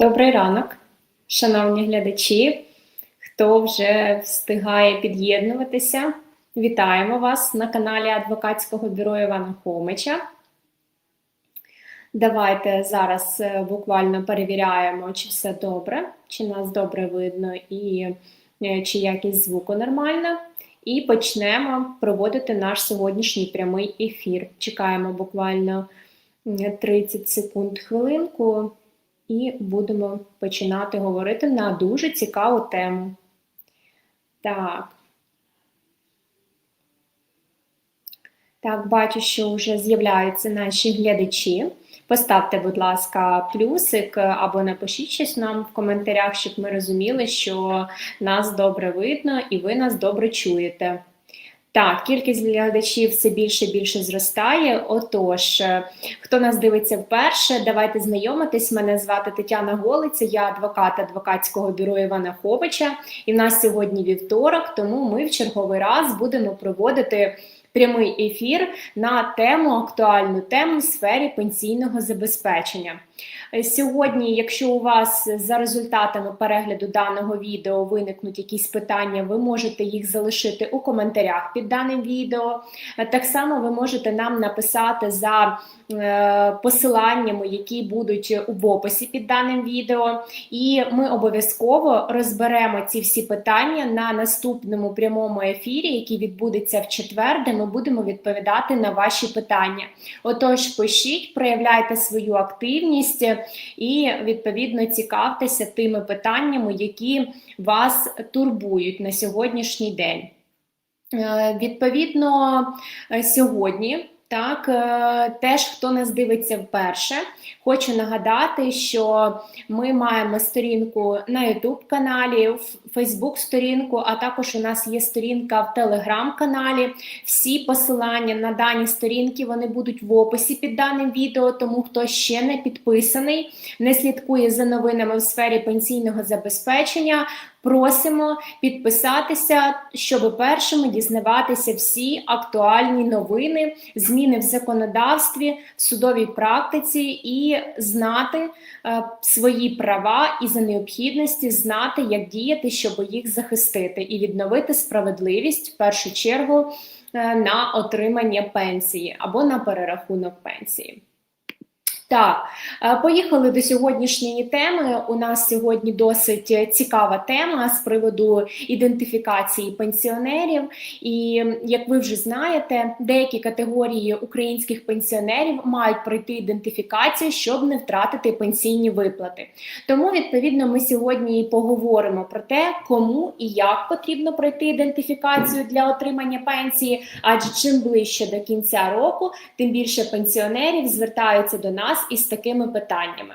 Добрий ранок, шановні глядачі, хто вже встигає під'єднуватися. Вітаємо вас на каналі Адвокатського бюро Івана Хомича. Давайте зараз е, буквально перевіряємо, чи все добре, чи нас добре видно і е, чи якість звуку нормальна. І почнемо проводити наш сьогоднішній прямий ефір. Чекаємо буквально 30 секунд хвилинку і будемо починати говорити на дуже цікаву тему. Так. Так, бачу, що вже з'являються наші глядачі. Поставте, будь ласка, плюсик або напишіть щось нам в коментарях, щоб ми розуміли, що нас добре видно і ви нас добре чуєте. Так, кількість глядачів все більше і більше зростає. Отож, е, хто нас дивиться вперше, давайте знайомитись. Мене звати Тетяна Голиця, я адвокат адвокатського бюро Івана Ховича. І в нас сьогодні вівторок, тому ми в черговий раз будемо проводити прямий ефір на тему актуальну тему в сфері пенсійного забезпечення. Е, Сьогодні, якщо у вас за результатами перегляду даного відео виникнуть якісь питання, ви можете їх залишити у коментарях під даним відео. Е, Так само ви можете нам написати за е, посиланнями, які будуть в описі під даним відео, і ми обов'язково розберемо ці всі питання на наступному прямому ефірі, який відбудеться в четвер, де ми будемо відповідати на ваші питання. Отож, пишіть, проявляйте свою активність і відповідно цікавтеся тими питаннями, які вас турбують на сьогоднішній день. Е, Відповідно, е, сьогодні. Так, е, теж хто нас дивиться вперше, хочу нагадати, що ми маємо сторінку на YouTube каналі, в Facebook сторінку, а також у нас є сторінка в Telegram каналі. Всі посилання на дані сторінки вони будуть в описі під даним відео. Тому хто ще не підписаний, не слідкує за новинами в сфері пенсійного забезпечення. Просимо підписатися, щоб першими дізнаватися всі актуальні новини, зміни в законодавстві, в судовій практиці і знати е, свої права і за необхідності знати, як діяти, щоб їх захистити і відновити справедливість в першу чергу е, на отримання пенсії або на перерахунок пенсії. Так, е, поїхали до сьогоднішньої теми. У нас сьогодні досить цікава тема з приводу ідентифікації пенсіонерів. І як ви вже знаєте, деякі категорії українських пенсіонерів мають пройти ідентифікацію, щоб не втратити пенсійні виплати. Тому, відповідно, ми сьогодні і поговоримо про те, кому і як потрібно пройти ідентифікацію для отримання пенсії. Адже чим ближче до кінця року, тим більше пенсіонерів звертаються до нас із такими питаннями.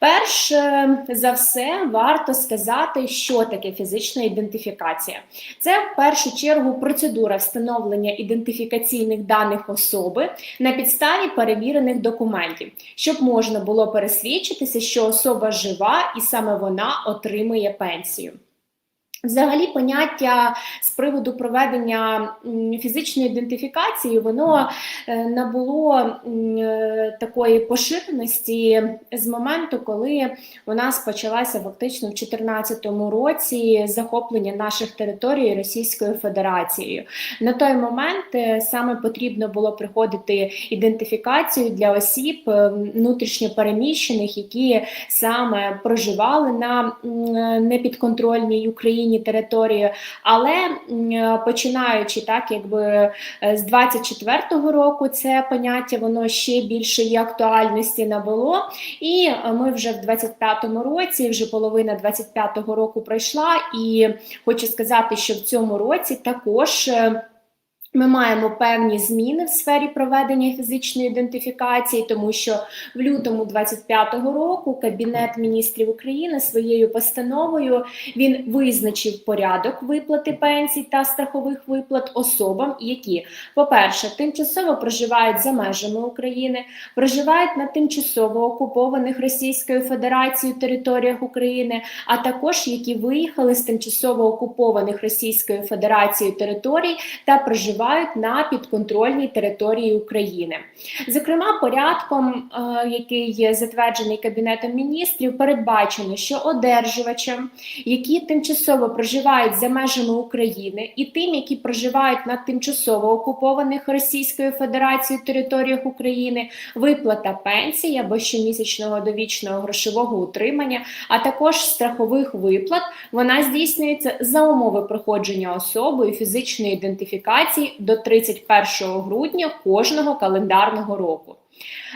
Перш е, за все, варто сказати, що таке фізична ідентифікація. Це в першу чергу процедура встановлення ідентифікаційних даних особи на підставі перевірених документів, щоб можна було пересвідчитися, що особа жива і саме вона отримує пенсію. Взагалі, поняття з приводу проведення фізичної ідентифікації, воно е, набуло е, такої поширеності з моменту, коли у нас почалася фактично в 2014 році захоплення наших територій Російською Федерацією. На той момент е, саме потрібно було приходити ідентифікацію для осіб внутрішньо переміщених, які саме проживали на непідконтрольній Україні території, але починаючи так, якби е, з 24-го року це поняття воно ще більшої актуальності набуло. І е, ми вже в 25-му році, вже половина 25-го року пройшла, і хочу сказати, що в цьому році також. Ми маємо певні зміни в сфері проведення фізичної ідентифікації, тому що в лютому 25-го року Кабінет міністрів України своєю постановою він визначив порядок виплати пенсій та страхових виплат особам, які, по-перше, тимчасово проживають за межами України, проживають на тимчасово окупованих Російською Федерацією територіях України, а також які виїхали з тимчасово окупованих Російською Федерацією територій та проживають проживають на підконтрольній території України. Зокрема, порядком, е, який є затверджений Кабінетом міністрів, передбачено, що одержувачам, які тимчасово проживають за межами України, і тим, які проживають на тимчасово окупованих Російською Федерацією територіях України, виплата пенсії або щомісячного довічного грошового утримання, а також страхових виплат, вона здійснюється за умови проходження особою фізичної ідентифікації до 31 грудня кожного календарного року.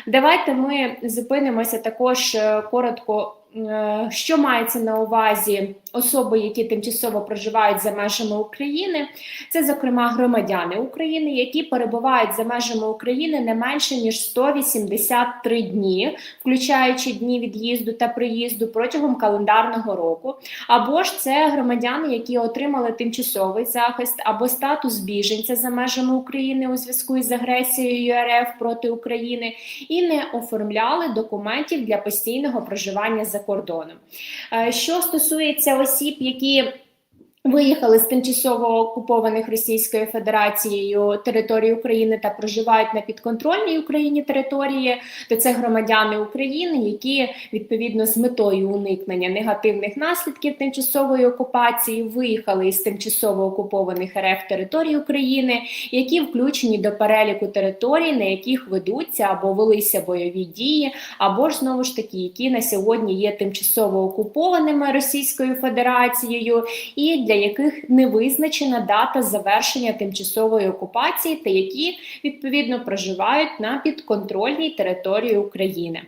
Давайте ми зупинимося також е, коротко, е, що мається на увазі особи, які тимчасово проживають за межами України. Це, зокрема, громадяни України, які перебувають за межами України не менше ніж 183 дні, включаючи дні від'їзду та приїзду протягом календарного року, або ж це громадяни, які отримали тимчасовий захист або статус біженця за межами України у зв'язку із агресією РФ проти України і не оформляли документів для постійного проживання за кордоном. Е, що стосується осіб, які Виїхали з тимчасово окупованих Російською Федерацією території України та проживають на підконтрольній Україні території, то це громадяни України, які відповідно з метою уникнення негативних наслідків тимчасової окупації виїхали із тимчасово окупованих РФ територій України, які включені до переліку територій, на яких ведуться або велися бойові дії, або ж знову ж таки, які на сьогодні є тимчасово окупованими Російською Федерацією. І для яких не визначена дата завершення тимчасової окупації, та які відповідно проживають на підконтрольній території України.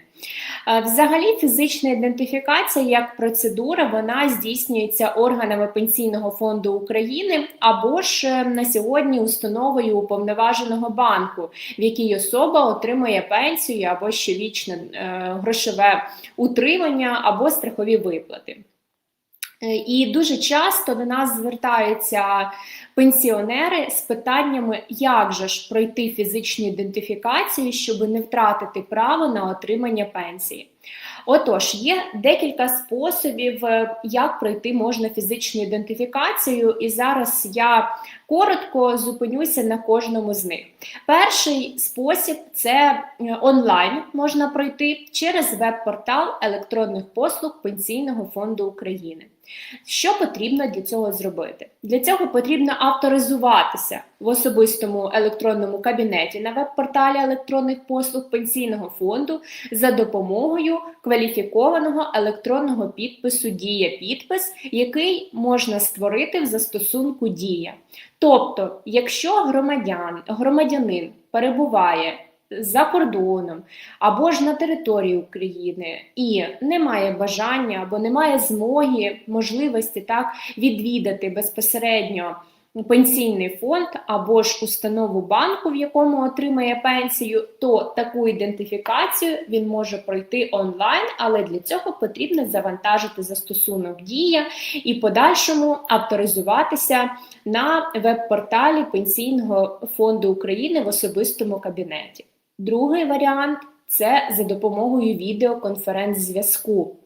Е, взагалі, фізична ідентифікація як процедура вона здійснюється органами Пенсійного фонду України або ж е, на сьогодні установою уповноваженого банку, в якій особа отримує пенсію або щорічне е, грошове утримання або страхові виплати. Е, і дуже часто до нас звертаються пенсіонери з питаннями, як же ж пройти фізичну ідентифікацію, щоб не втратити право на отримання пенсії. Отож, є декілька способів, е, як пройти можна фізичну ідентифікацію, і зараз я коротко зупинюся на кожному з них. Перший спосіб це е, онлайн можна пройти через веб-портал електронних послуг Пенсійного фонду України. Що потрібно для цього зробити? Для цього потрібно авторизуватися в особистому електронному кабінеті на веб-порталі електронних послуг пенсійного фонду за допомогою кваліфікованого електронного підпису Дія підпис, який можна створити в застосунку Дія. Тобто, якщо громадян, громадянин перебуває за кордоном або ж на території України і немає бажання або немає змоги, можливості так відвідати безпосередньо пенсійний фонд або ж установу банку, в якому отримає пенсію, то таку ідентифікацію він може пройти онлайн, але для цього потрібно завантажити застосунок Дія і подальшому авторизуватися на веб-порталі Пенсійного фонду України в особистому кабінеті. Другий варіант це за допомогою відеоконференц-зв'язку.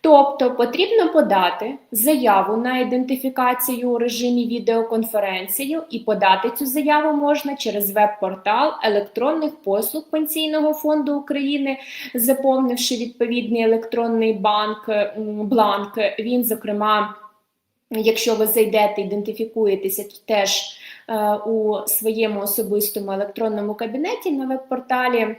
Тобто потрібно подати заяву на ідентифікацію у режимі відеоконференцію, і подати цю заяву можна через веб-портал електронних послуг Пенсійного фонду України, заповнивши відповідний електронний банк бланк. Він, зокрема, якщо ви зайдете, ідентифікуєтеся, теж е, у своєму особистому електронному кабінеті на веб-порталі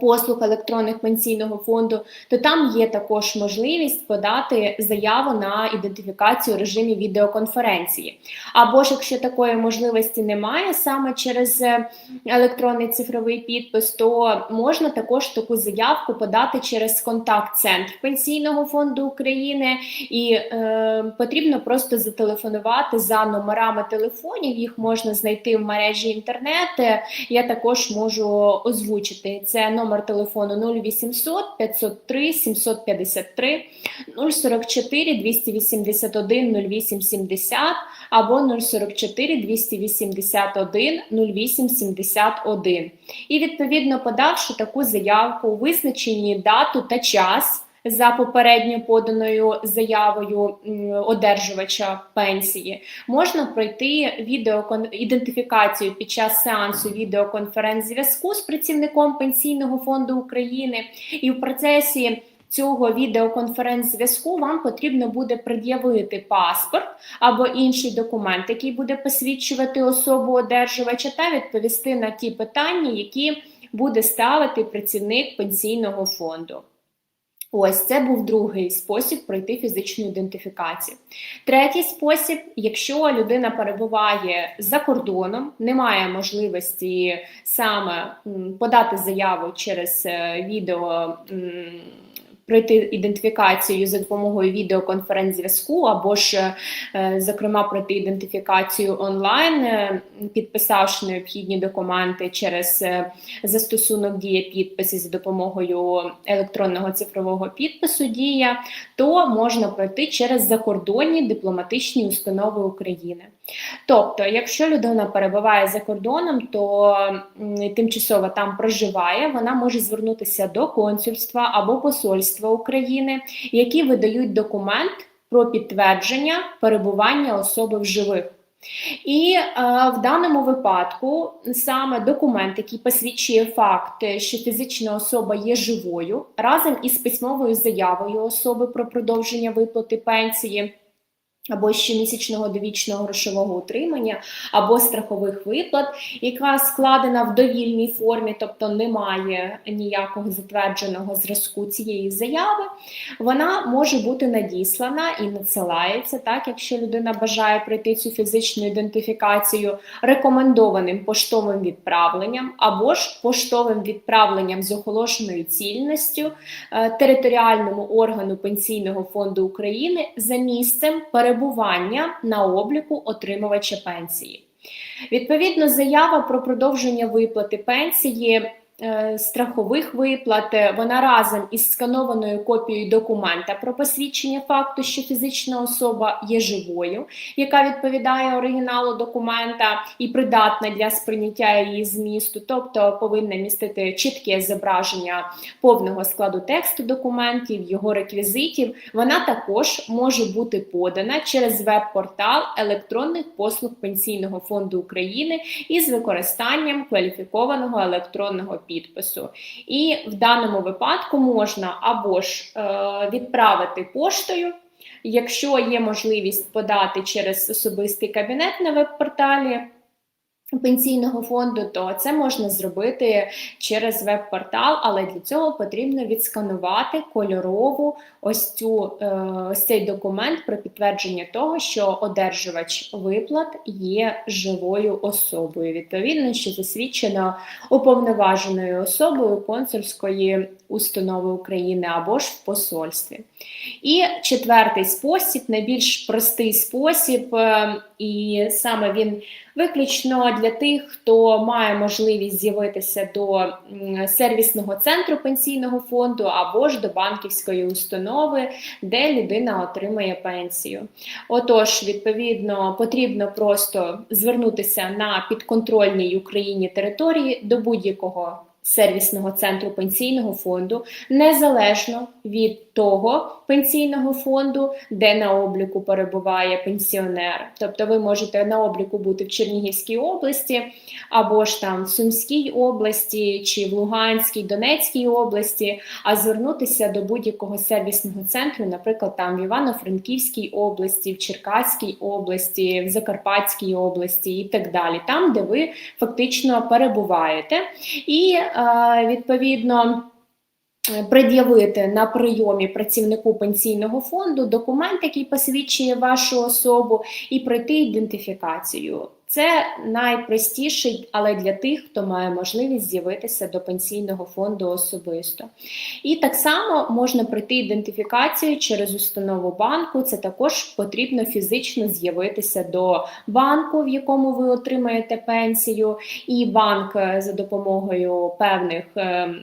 послуг електронних пенсійного фонду, то там є також можливість подати заяву на ідентифікацію в режимі відеоконференції. Або ж якщо такої можливості немає саме через е, електронний цифровий підпис, то можна також таку заявку подати через контакт-центр Пенсійного фонду України, і е, потрібно просто зателефонувати за номерами телефонів. Їх можна знайти в мережі інтернет. Я також можу озвучити це номер телефону 0800 503 753 044 281 0870 або 044 281 0871. І відповідно подавши таку заявку у визначенні дату та час за попередньо поданою заявою одержувача пенсії, можна пройти відеокон... ідентифікацію під час сеансу відеоконференц-зв'язку з працівником Пенсійного фонду України, і в процесі цього відеоконференц-зв'язку вам потрібно буде пред'явити паспорт або інший документ, який буде посвідчувати особу одержувача, та відповісти на ті питання, які буде ставити працівник пенсійного фонду. Ось це був другий спосіб пройти фізичну ідентифікацію. Третій спосіб, якщо людина перебуває за кордоном, немає можливості саме подати заяву через е, відео пройти ідентифікацію за допомогою відеоконференц-зв'язку, або ж, е, зокрема, пройти ідентифікацію онлайн, е, підписавши необхідні документи через е, застосунок Дія підписи за допомогою електронного цифрового підпису Дія, то можна пройти через закордонні дипломатичні установи України. Тобто, якщо людина перебуває за кордоном, то тимчасово там проживає, вона може звернутися до консульства або посольства України, які видають документ про підтвердження перебування особи в живих. І е, в даному випадку саме документ, який посвідчує факт, що фізична особа є живою, разом із письмовою заявою особи про продовження виплати пенсії або щомісячного довічного грошового утримання, або страхових виплат, яка складена в довільній формі, тобто немає ніякого затвердженого зразку цієї заяви, вона може бути надіслана і надсилається, так, якщо людина бажає пройти цю фізичну ідентифікацію рекомендованим поштовим відправленням, або ж поштовим відправленням з оголошеною цільністю е, територіальному органу Пенсійного фонду України за місцем перебування перебування на обліку отримувача пенсії. Відповідно, заява про продовження виплати пенсії страхових виплат, е, вона разом із сканованою копією документа про посвідчення факту, що фізична особа є живою, яка відповідає оригіналу документа і придатна для сприйняття її змісту, тобто повинна містити чітке зображення повного складу тексту документів, його реквізитів. Вона також може бути подана через веб-портал електронних послуг Пенсійного фонду України із використанням кваліфікованого електронного підпису. І в даному випадку можна або ж е, відправити поштою. Якщо є можливість подати через особистий кабінет на веб-порталі, Пенсійного фонду, то це можна зробити через веб-портал, але для цього потрібно відсканувати кольорову ось цю е, ось цей документ про підтвердження того, що одержувач виплат є живою особою. Відповідно, що засвідчено уповноваженою особою консульської установи України або ж в посольстві. І четвертий спосіб, найбільш простий спосіб, е, і саме він виключно для тих, хто має можливість з'явитися до сервісного центру пенсійного фонду або ж до банківської установи, де людина отримає пенсію. Отож, відповідно, потрібно просто звернутися на підконтрольній Україні території до будь-якого сервісного центру пенсійного фонду незалежно від того пенсійного фонду, де на обліку перебуває пенсіонер. Тобто ви можете на обліку бути в Чернігівській області, або ж там в Сумській області, чи в Луганській, Донецькій області, а звернутися до будь-якого сервісного центру, наприклад, там в Івано-Франківській області, в Черкаській області, в Закарпатській області і так далі, там, де ви фактично перебуваєте. І е, відповідно пред'явити на прийомі працівнику пенсійного фонду документ, який посвідчує вашу особу, і пройти ідентифікацію. Це найпростіший, але для тих, хто має можливість з'явитися до пенсійного фонду особисто. І так само можна пройти ідентифікацію через установу банку. Це також потрібно фізично з'явитися до банку, в якому ви отримаєте пенсію, і банк е, за допомогою певних. Ем,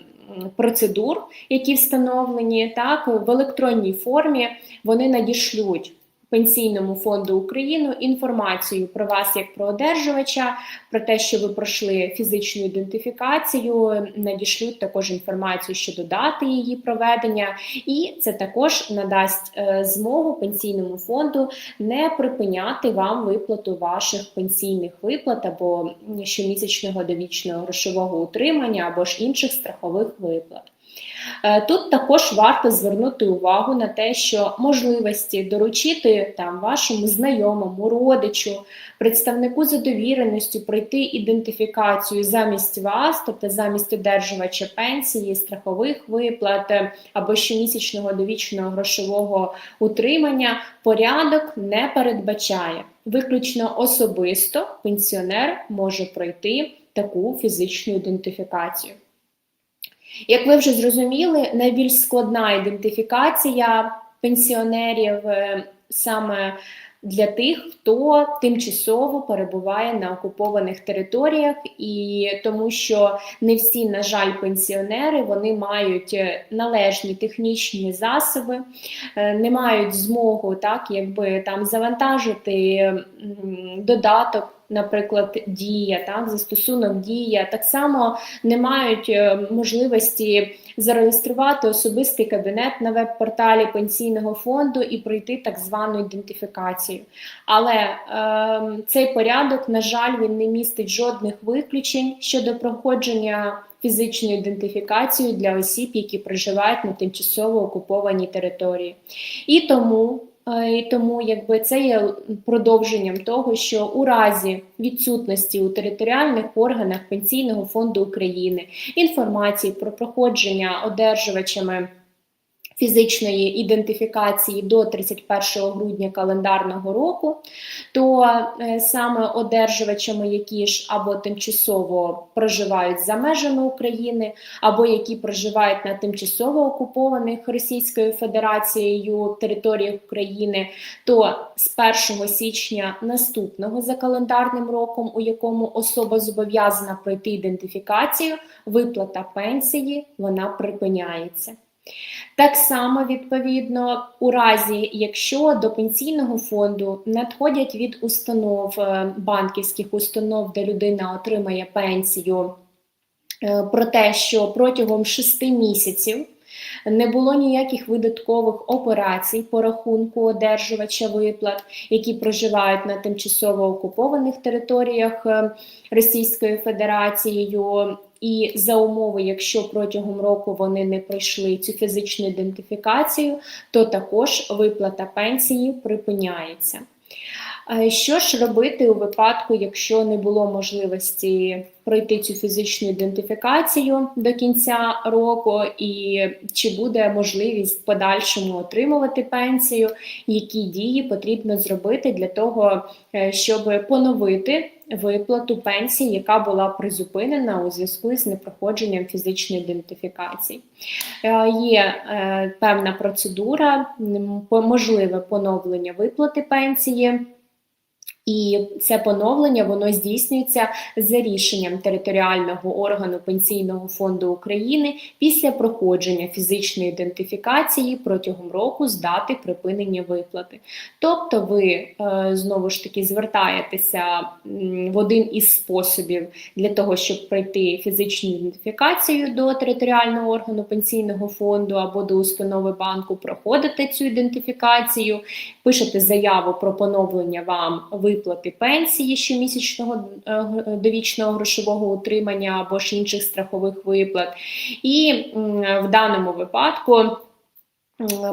процедур, які встановлені так в електронній формі, вони надішлють Пенсійному фонду України інформацію про вас як про одержувача, про те, що ви пройшли фізичну ідентифікацію, надішлють також інформацію щодо дати її проведення, і це також надасть е, змогу пенсійному фонду не припиняти вам виплату ваших пенсійних виплат або щомісячного довічного грошового утримання або ж інших страхових виплат. Е, тут також варто звернути увагу на те, що можливості доручити там вашому знайомому, родичу, представнику за довіреністю пройти ідентифікацію замість вас, тобто замість одержувача пенсії, страхових виплат е, або щомісячного довічного грошового утримання, порядок не передбачає. Виключно особисто пенсіонер може пройти таку фізичну ідентифікацію. Як ви вже зрозуміли, найбільш складна ідентифікація пенсіонерів е, саме для тих, хто тимчасово перебуває на окупованих територіях, і тому що не всі, на жаль, пенсіонери вони мають е, належні технічні засоби, е, не мають змогу так, якби там завантажити додаток наприклад, дія, так, застосунок дія, так само не мають е, можливості зареєструвати особистий кабінет на веб-порталі пенсійного фонду і пройти так звану ідентифікацію. Але е, цей порядок, на жаль, він не містить жодних виключень щодо проходження. Фізичної ідентифікації для осіб, які проживають на тимчасово окупованій території, і тому і тому якби це є продовженням того, що у разі відсутності у територіальних органах Пенсійного фонду України інформації про проходження одержувачами фізичної ідентифікації до 31 грудня календарного року, то е, саме одержувачами, які ж або тимчасово проживають за межами України, або які проживають на тимчасово окупованих Російською Федерацією територіях України, то з 1 січня наступного за календарним роком, у якому особа зобов'язана пройти ідентифікацію, виплата пенсії вона припиняється. Так само, відповідно, у разі, якщо до пенсійного фонду надходять від установ е, банківських установ, де людина отримає пенсію, е, про те, що протягом 6 місяців не було ніяких видаткових операцій по рахунку одержувача виплат, які проживають на тимчасово окупованих територіях е, Російською Федерацією. І за умови, якщо протягом року вони не пройшли цю фізичну ідентифікацію, то також виплата пенсії припиняється. Що ж робити у випадку, якщо не було можливості пройти цю фізичну ідентифікацію до кінця року, і чи буде можливість в подальшому отримувати пенсію, які дії потрібно зробити для того, е, щоб поновити виплату пенсії, яка була призупинена у зв'язку з непроходженням фізичної ідентифікації? Е, є е, певна процедура, можливе поновлення виплати пенсії. І це поновлення воно здійснюється за рішенням територіального органу пенсійного фонду України після проходження фізичної ідентифікації протягом року з дати припинення виплати. Тобто, ви е, знову ж таки звертаєтеся в один із способів для того, щоб пройти фізичну ідентифікацію до територіального органу пенсійного фонду або до установи банку, проходите цю ідентифікацію, пишете заяву про поновлення вам виплати пенсії щомісячного е, довічного грошового утримання або ж інших страхових виплат. І в даному випадку.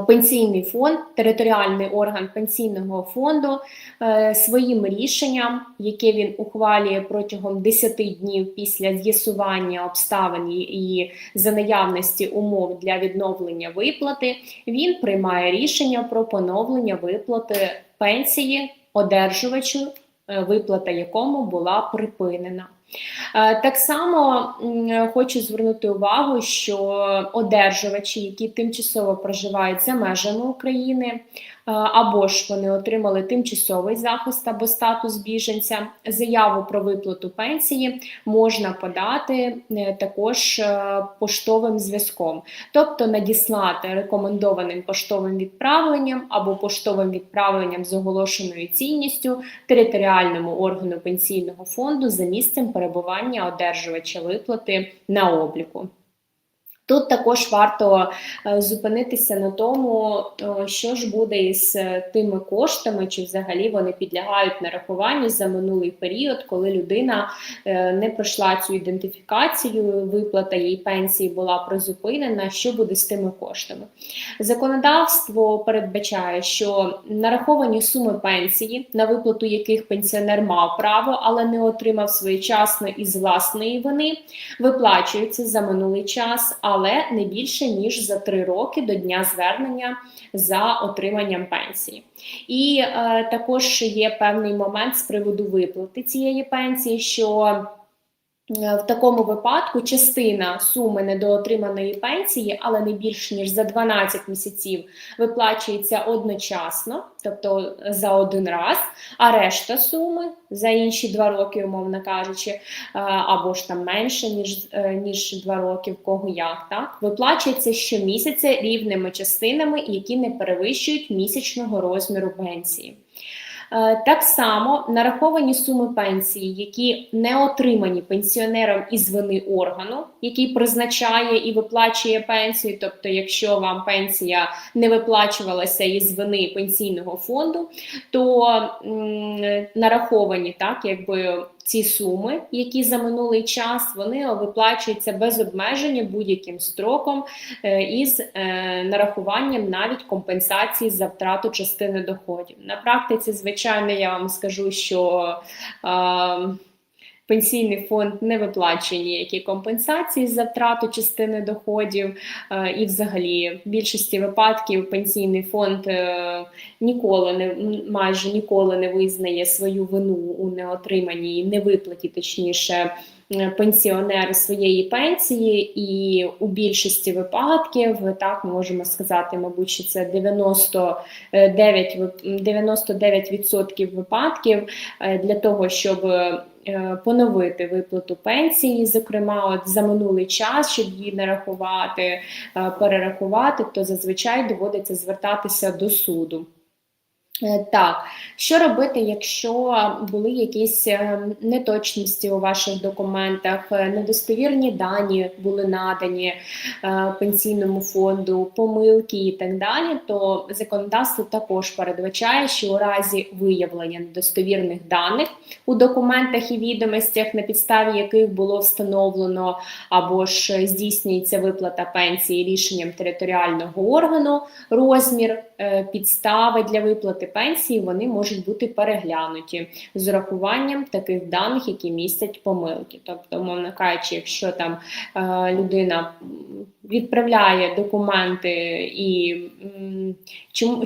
Пенсійний фонд, територіальний орган пенсійного фонду е, своїм рішенням, яке він ухвалює протягом 10 днів після з'ясування обставин і за наявності умов для відновлення виплати, він приймає рішення про поновлення виплати пенсії одержувачу, е, виплата якому була припинена. Е, так само хочу звернути увагу, що одержувачі, які тимчасово проживають за межами України, або ж вони отримали тимчасовий захист або статус біженця, заяву про виплату пенсії можна подати е, також е, поштовим зв'язком, тобто надіслати рекомендованим поштовим відправленням або поштовим відправленням з оголошеною цінністю територіальному органу пенсійного фонду за місцем перебування одержувача виплати на обліку. Тут також варто е, зупинитися на тому, що ж буде із е, тими коштами, чи взагалі вони підлягають нарахуванню за минулий період, коли людина е, не пройшла цю ідентифікацію, виплата її пенсії була призупинена. Що буде з тими коштами? Законодавство передбачає, що нараховані суми пенсії, на виплату яких пенсіонер мав право, але не отримав своєчасно із власної вини, виплачуються за минулий час але не більше ніж за три роки до дня звернення за отриманням пенсії. І е, також є певний момент з приводу виплати цієї пенсії, що в такому випадку частина суми недоотриманої пенсії, але не більш ніж за 12 місяців, виплачується одночасно, тобто за один раз, а решта суми за інші два роки, умовно кажучи, е, або ж там менше ніж е, ніж два роки, в кого як так, виплачується щомісяця рівними частинами, які не перевищують місячного розміру пенсії. Е, так само нараховані суми пенсії, які не отримані пенсіонером із вини органу, який призначає і виплачує пенсію. Тобто, якщо вам пенсія не виплачувалася із вини пенсійного фонду, то м, нараховані так, якби ці суми, які за минулий час вони виплачуються без обмеження будь-яким строком е, із е, нарахуванням навіть компенсації за втрату частини доходів. На практиці, звичайно, я вам скажу, що Пенсійний фонд не виплачує ніякі компенсації за втрату частини доходів, е, і, взагалі, в більшості випадків пенсійний фонд е, ніколи не майже ніколи не визнає свою вину у неотриманій невиплаті, точніше. Е, пенсіонер своєї пенсії, і у більшості випадків так ми можемо сказати, мабуть, що це 99 99% випадків для того, щоб поновити виплату пенсії, зокрема, от за минулий час, щоб її нарахувати, е, перерахувати, то зазвичай доводиться звертатися до суду. Е, так, що робити, якщо були якісь е, неточності у ваших документах, е, недостовірні дані були надані пенсійному фонду, помилки і так далі, то законодавство також передбачає, що у разі виявлення недостовірних даних у документах і відомостях, на підставі яких було встановлено або ж здійснюється виплата пенсії рішенням територіального органу, розмір підстави для виплати пенсії вони можуть бути переглянуті з урахуванням таких даних, які містять помилки. Тобто, умовно кажучи, якщо там е, людина відправляє документи і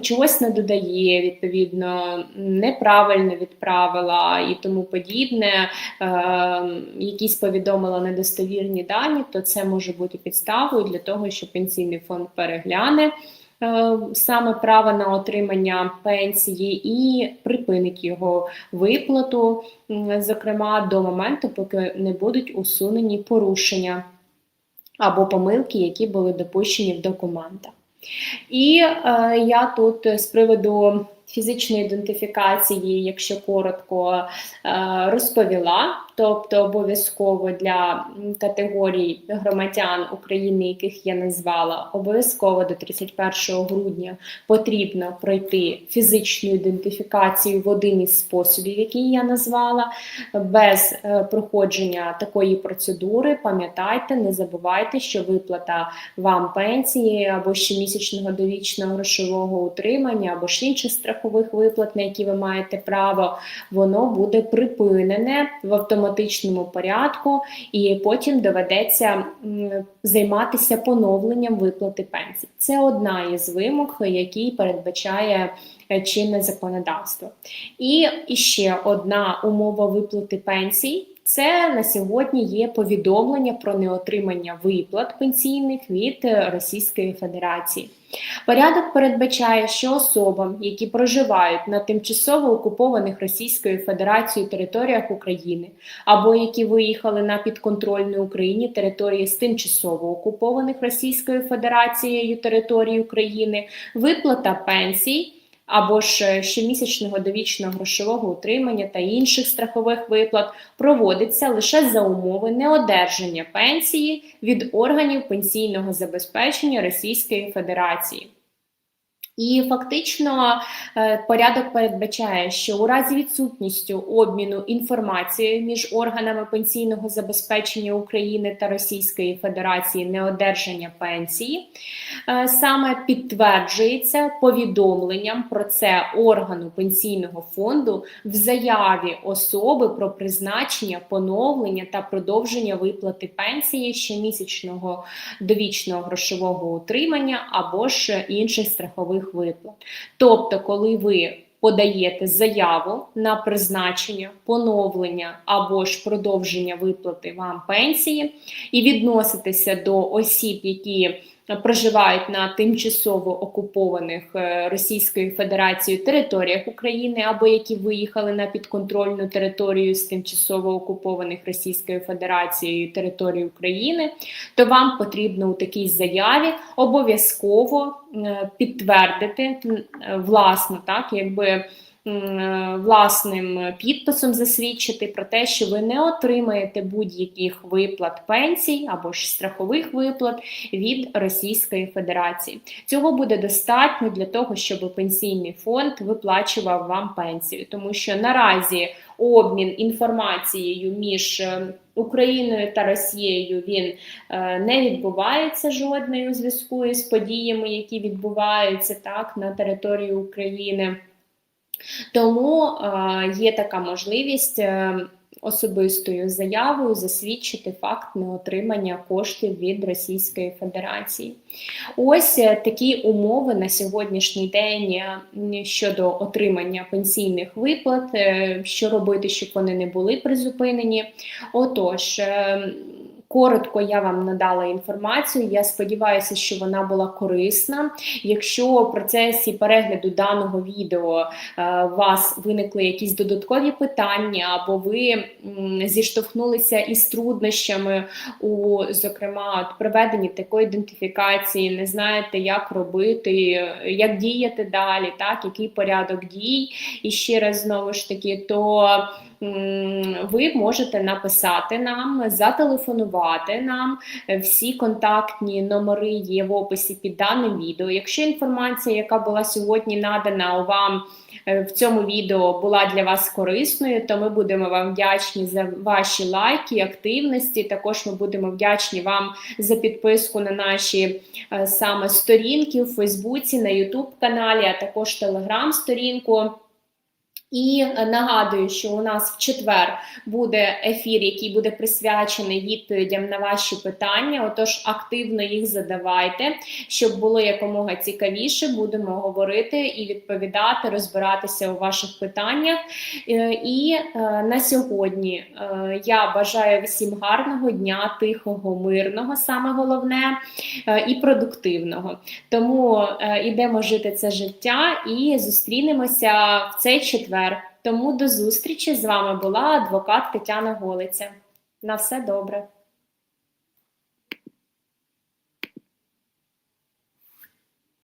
чогось не додає, відповідно, неправильно відправила і тому подібне, е, якісь повідомила недостовірні дані, то це може бути підставою для того, щоб пенсійний фонд перегляне. Е, саме право на отримання пенсії і припинить його виплату, зокрема до моменту, поки не будуть усунені порушення або помилки, які були допущені в документах. І е, я тут з приводу фізичної ідентифікації, якщо коротко, е, розповіла тобто обов'язково для категорій громадян України, яких я назвала, обов'язково до 31 грудня потрібно пройти фізичну ідентифікацію в один із способів, який я назвала. Без е, проходження такої процедури, пам'ятайте, не забувайте, що виплата вам пенсії або щомісячного довічного грошового утримання, або ж інших страхових виплат, на які ви маєте право, воно буде припинене в автоматичному порядку, і потім доведеться займатися поновленням виплати пенсій. Це одна із вимог, які передбачає е, чинне законодавство. І ще одна умова виплати пенсій. Це на сьогодні є повідомлення про неотримання виплат пенсійних від е, Російської Федерації. Порядок передбачає, що особам, які проживають на тимчасово окупованих Російською Федерацією територіях України, або які виїхали на підконтрольні Україні території з тимчасово окупованих Російською Федерацією території України, виплата пенсій або ж щомісячного довічного грошового утримання та інших страхових виплат проводиться лише за умови неодержання пенсії від органів пенсійного забезпечення Російської Федерації. І фактично е, порядок передбачає, що у разі відсутністю обміну інформацією між органами пенсійного забезпечення України та Російської Федерації неодержання пенсії, е, саме підтверджується повідомленням про це органу пенсійного фонду в заяві особи про призначення, поновлення та продовження виплати пенсії щомісячного довічного грошового утримання або ж інших страхових страхових виплат. Тобто, коли ви подаєте заяву на призначення, поновлення або ж продовження виплати вам пенсії, і відноситеся до осіб, які проживають на тимчасово окупованих е, Російською Федерацією територіях України або які виїхали на підконтрольну територію з тимчасово окупованих Російською Федерацією території України, то вам потрібно у такій заяві обов'язково е, підтвердити е, власно, так якби. Власним підписом засвідчити про те, що ви не отримаєте будь-яких виплат пенсій або ж страхових виплат від Російської Федерації. Цього буде достатньо для того, щоб пенсійний фонд виплачував вам пенсію, тому що наразі обмін інформацією між е, Україною та Росією він е, не відбувається жодної у зв'язку із подіями, які відбуваються так на території України. Тому є така можливість е, особистою заявою засвідчити факт неотримання коштів від Російської Федерації. Ось е, такі умови на сьогоднішній день е, щодо отримання пенсійних виплат, що робити, щоб вони не були призупинені. Отож, Коротко я вам надала інформацію. Я сподіваюся, що вона була корисна. Якщо в процесі перегляду даного відео е, у вас виникли якісь додаткові питання, або ви зіштовхнулися із труднощами у, зокрема, проведенні такої ідентифікації, не знаєте, як робити, як діяти далі, так, який порядок дій, і ще раз знову ж таки, то ви можете написати нам, зателефонувати нам. Всі контактні номери є в описі під даним відео. Якщо інформація, яка була сьогодні надана вам е, в цьому відео, була для вас корисною, то ми будемо вам вдячні за ваші лайки, активності. Також ми будемо вдячні вам за підписку на наші е, саме сторінки в Фейсбуці, на Ютуб каналі, а також Телеграм-сторінку. І нагадую, що у нас в четвер буде ефір, який буде присвячений відповідям на ваші питання. Отож, активно їх задавайте, щоб було якомога цікавіше. Будемо говорити і відповідати, розбиратися у ваших питаннях. Е, і е, на сьогодні е, я бажаю всім гарного дня, тихого, мирного, саме головне і продуктивного. Тому ідемо жити це життя і зустрінемося в цей четвер четвер. Тому до зустрічі з вами була адвокат Тетяна Голиця. На все добре.